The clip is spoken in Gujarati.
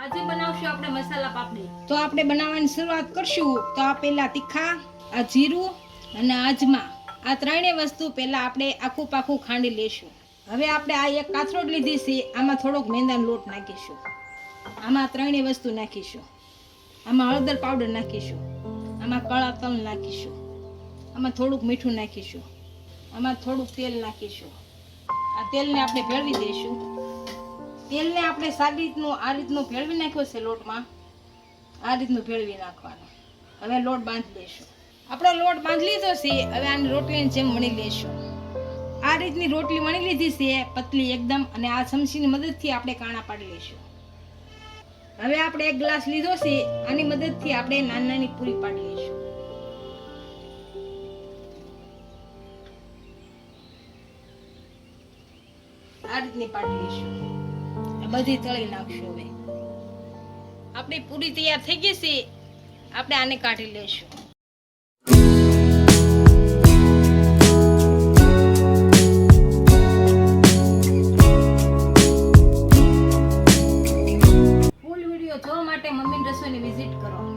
આજે બનાવશું આપણે મસાલા પાપડી. તો આપણે બનાવવાની શરૂઆત કરશું. તો આ પહેલા તીખા, આ જીરું અને અજમા. આ ત્રણેય વસ્તુ પહેલા આપણે આખું પાખું ખાંડી લેશું. હવે આપણે આ એક કાથરોડ લીધી છે. આમાં થોડોક મેંદાનો લોટ નાખીશું. આમાં ત્રણેય વસ્તુ નાખીશું. આમાં હળદર પાવડર નાખીશું. આમાં કળા તલ નાખીશું. આમાં થોડુંક મીઠું નાખીશું. આમાં થોડુંક તેલ નાખીશું. આ તેલને આપણે ભેળવી દઈશું. તેલને આપણે સારી રીતનું આ રીતનું ભેળવી નાખ્યો છે લોટમાં. આ રીતનું ભેળવી નાખવાનું. હવે લોટ બાંધી લઈશું. આપણો લોટ બાંધી લીધો છે, હવે આની રોટલીની જેમ વણી લઈશું. આ રીતની રોટલી વણી લીધી છે, પતલી એકદમ, અને આ ચમચીની મદદથી આપણે કાણા પાડી લઈશું. હવે આપણે એક ગ્લાસ લીધો છે, આની મદદથી આપણે નાની નાની પૂરી પાડી લઈશું. આ રીતની પાડી લઈશું. બધી તળી નાખશું હવે. આપણી પૂરી તૈયાર થઈ ગઈ છે. આપણે આને કાઢી લઈશું. ફૂલ વીડિયો જોવા માટે મમ્મીની રસોઈની વિઝિટ કરો.